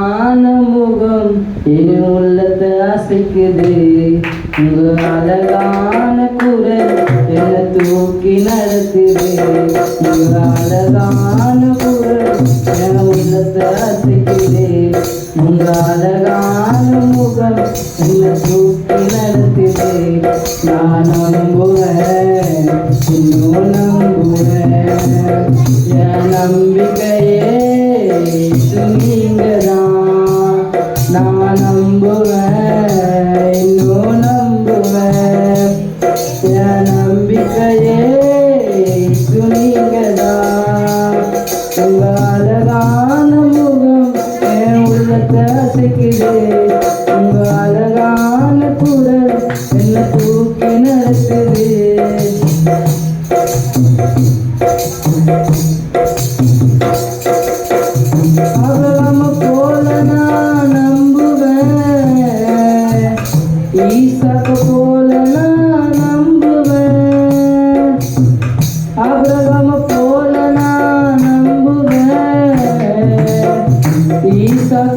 முகம் இனி உள்ளத்து அசைக்குது உங்க அழகான குரல் என்ன தூக்கி நடத்துது உங்க அழகான குரல் என உள்ளத்து அசைக்குது உங்க அழகான முகம் என்ன தூக்கி நடத்துது நான் நம்புவேன் இன்னும் நம்புவேன் என் நம்பிக்கையே அழகையே இது நீங்கதான் உங்க அழகான முகம் என் உள்ளத்தை அசைக்குது. உங்க அழகான குரல் என்ன தூக்கி நடத்துது.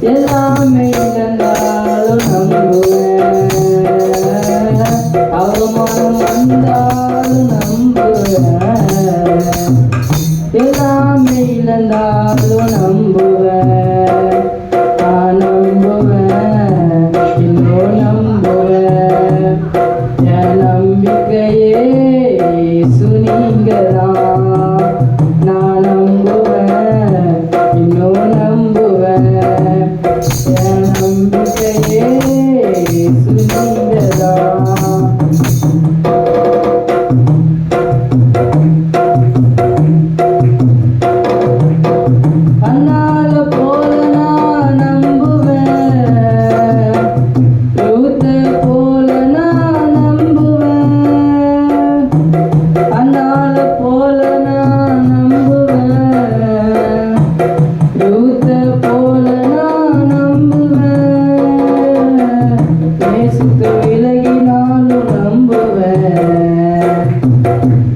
எல்லாமே இருந்தாலும் நம்புவேன். விலகினாலும் நம்புவேன்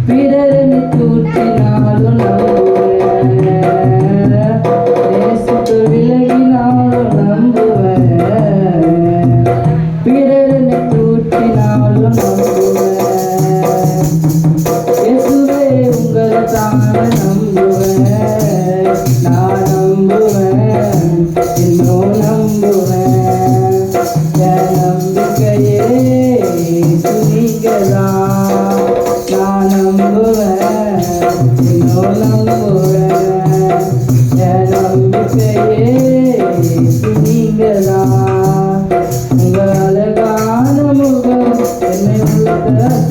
பிறரின் தூற்றினாலும் நம்புவேன்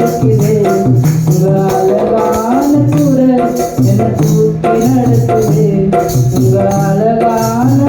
நடத்துவேன் உங்க அழகான குரல் என கூட்டி நடத்துவேன் உங்க அழகான